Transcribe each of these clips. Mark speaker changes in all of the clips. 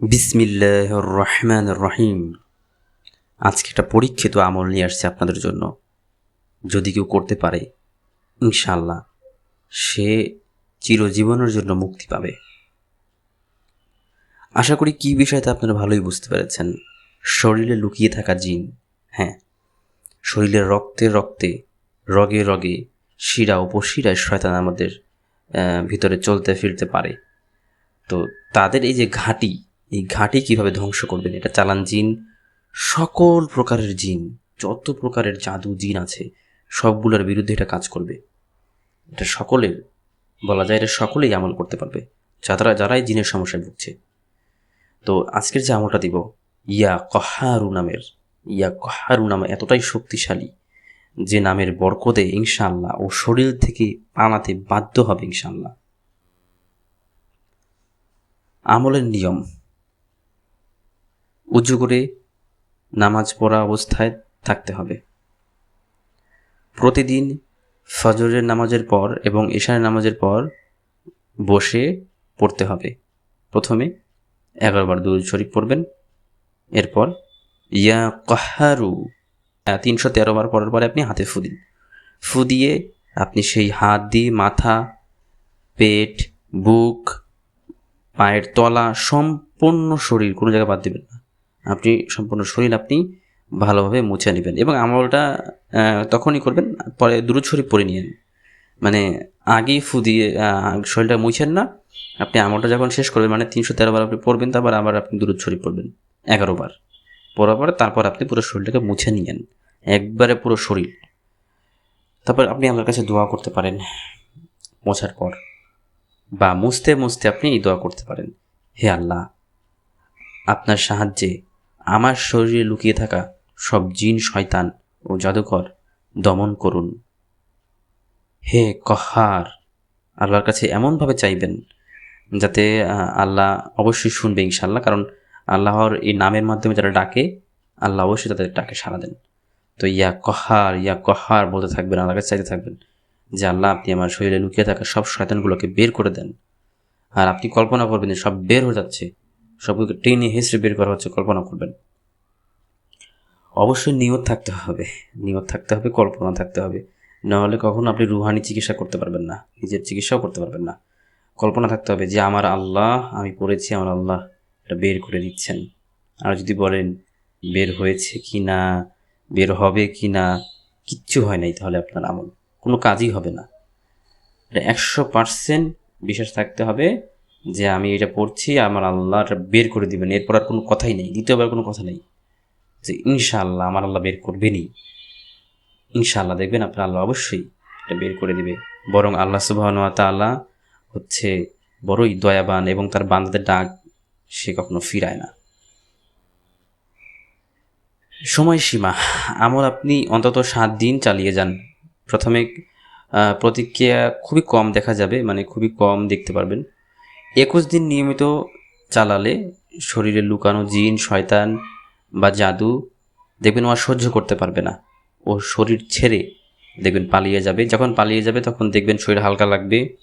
Speaker 1: বিসমিল্লাহ রহমান রহিম। আজকে একটা পরীক্ষিত আমল নিয়ে আসছে আপনাদের জন্য। যদি কেউ করতে পারে ইনশাল্লাহ সে চিরজীবনের জন্য মুক্তি পাবে। আশা করি কী বিষয়টা আপনারা ভালোই বুঝতে পেরেছেন। শরীরে লুকিয়ে থাকা জিন হ্যাঁ শরীরের রক্তে রক্তে, রগে রগে, শিরা উপশিরায় শয়তান আমাদের ভিতরে চলতে ফিরতে পারে। তো তাদের এই যে ঘাঁটি এই ঘাঁটি কীভাবে ধ্বংস করবেন? এটা চালান জিন। সকল প্রকারের জিন, যত প্রকারের জাদু জিন আছে, সবগুলোর বিরুদ্ধে এটা কাজ করবে। এটা সকলের, বলা যায় এটা সকলেই আমল করতে পারবে, যারা, যারাই জিনের সমস্যায় ভুগছে। তো আজকের যে আমলটা দিব, ইয়া কহারু নামের, ইয়া কহারু নাম এতটাই শক্তিশালী যে নামের বরকদে ইনশাআল্লাহ ও শরীর থেকে পানাতে বাধ্য হবে ইনশাআল্লাহ। আমলের নিয়ম উজু করে নামাজ পড়া অবস্থায় থাকতে হবে। প্রতিদিন ফজরের নামাজের পর এবং এশার নামাজের পর বসে পড়তে হবে। প্রথমে এগারোবার দুরুদ শরীফ পড়বেন। এরপর, ইয়া কহারু তিনশো তেরো বার পড়ার পরে আপনি হাতে ফু দিন। ফু দিয়ে আপনি সেই হাত দিয়ে মাথা, পেট, বুক, পায়ের তলা সম্পূর্ণ শরীর কোনো জায়গায় বাদ দেবেন না। আপনি সম্পূর্ণ শরীর আপনি ভালোভাবে মুছে নেবেন। এবং আমলটা তখনই করবেন, পরে দূর শরীর পরে নিয়েন মানে আগেই ফু দিয়ে শরীরটা মুছেন না, আপনি আমলটা যখন শেষ করবেন মানে তিনশো তেরো বার আপনি পড়বেন, তারপর আবার আপনি দূর শরীর পড়বেন, এগারো বার। পড়ার পরে তারপর আপনি পুরো শরীরটাকে মুছে নিয়েন একবারে পুরো শরীর। তারপর আপনি আমার কাছে দোয়া করতে পারেন, মোছার পর। বা মুছতে মুছতে আপনি এই দোয়া করতে পারেন, হে আল্লাহ, আপনার সাহায্যে আমার শরীরে লুকিয়ে থাকা সব জিন, শয়তান ও জাদুকর দমন করুন। হে কহার, আল্লাহর কাছে এমনভাবে চাইবেন যাতে আল্লাহ অবশ্যই শুনবে ইনশাল্লাহ কারণ আল্লাহর এই নামের মাধ্যমে যারা ডাকে, আল্লাহ অবশ্যই তাদের ডাকে সাড়া দেন। তো ইয়া কহার ইয়া কহার বলতে থাকবেন, আল্লাহর কাছে চাইতে থাকবেন যে আল্লাহ, আপনি আমার শরীরে লুকিয়ে থাকা সব শয়তানগুলোকে বের করে দেন। আর আপনি কল্পনা করবেন যে সব বের হয়ে যাচ্ছে সবগুলোকে টেনে হেসড়ে বের করা হচ্ছে, কল্পনা করবেন। অবশ্যই নিয়ত থাকতে হবে। নিয়ত থাকতে হবে, কল্পনা থাকতে হবে। নাহলে কখনো আপনি রুহানি চিকিৎসা করতে পারবেন না, নিজের চিকিৎসাও করতে পারবেন না। কল্পনা থাকতে হবে যে, আমার আল্লাহ, আমি পড়েছি, আমার আল্লাহ এটা বের করে দিচ্ছেন। আর যদি বলেন, বের হয়েছে কি না বের হবে কি না কিচ্ছু হয় নাই তাহলে আপনার আমল। কোনো কাজই হবে না। এটা একশো পার্সেন্ট বিশ্বাস থাকতে হবে যে আমি এটা পড়ছি, আমার আল্লাহ বের করে দিবেন। এরপর আর কোনো কথাই নেই। দ্বিতীয়বার কোনো কথা নেই। যে ইনশাআল্লাহ আমার আল্লাহ বের করবেনই। ইনশাআল্লাহ দেখবেন আপনার আল্লাহ অবশ্যই এটা বের করে দিবে। বরং আল্লাহ সুবাহন তাআলা হচ্ছে বড়ই দয়াবান এবং তার বান্দাদের ডাক সে কখনো ফিরায় না। সময়সীমা আমল আপনি অন্তত সাত দিন চালিয়ে যান। প্রথমে প্রতিক্রিয়া খুবই কম দেখা যাবে মানে খুবই কম দেখতে পারবেন। একুশ দিন নিয়মিত চালালে শরীরে লুকানো জিন, শয়তান বা জাদু দেখবেন ও সহ্য করতে পারবে না। ও শরীর ছেড়ে দেখবেন পালিয়ে যাবে। যখন পালিয়ে যাবে তখন দেখবেন শরীর হালকা লাগবে,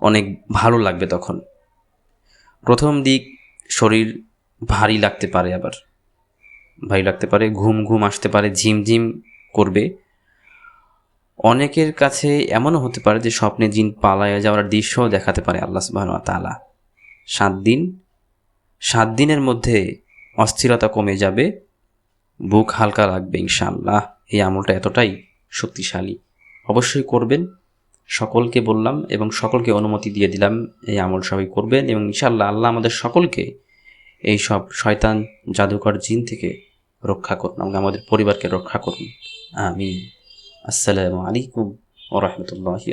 Speaker 1: অনেক ভালো লাগবে তখন। প্রথম দিক শরীর ভারী লাগতে পারে আবার। ভারী লাগতে পারে, ঘুম ঘুম আসতে পারে ঝিমঝিম করবে। অনেকের কাছে এমনও হতে পারে যে স্বপ্নে জিন পালাইয়া যাওয়ার দৃশ্যও দেখাতে পারে আল্লাহ সুবাহ তালা সাত দিন। সাত দিনের মধ্যে অস্থিরতা কমে যাবে। বুক হালকা লাগবে ইনশাআল্লাহ। এই আমলটা এতটাই শক্তিশালী। অবশ্যই করবেন। সকলকে বললাম এবং সকলকে অনুমতি দিয়ে দিলাম, এই আমল সবাই করবেন এবং ইনশাআল্লাহ আল্লাহ আমাদের সকলকে এই সব শয়তান, জাদুকর জিন থেকে রক্ষা করুন এবং আমাদের পরিবারকে রক্ষা করুন। আমি আসসালামু আলাইকুম ও রহমতুল্লাহি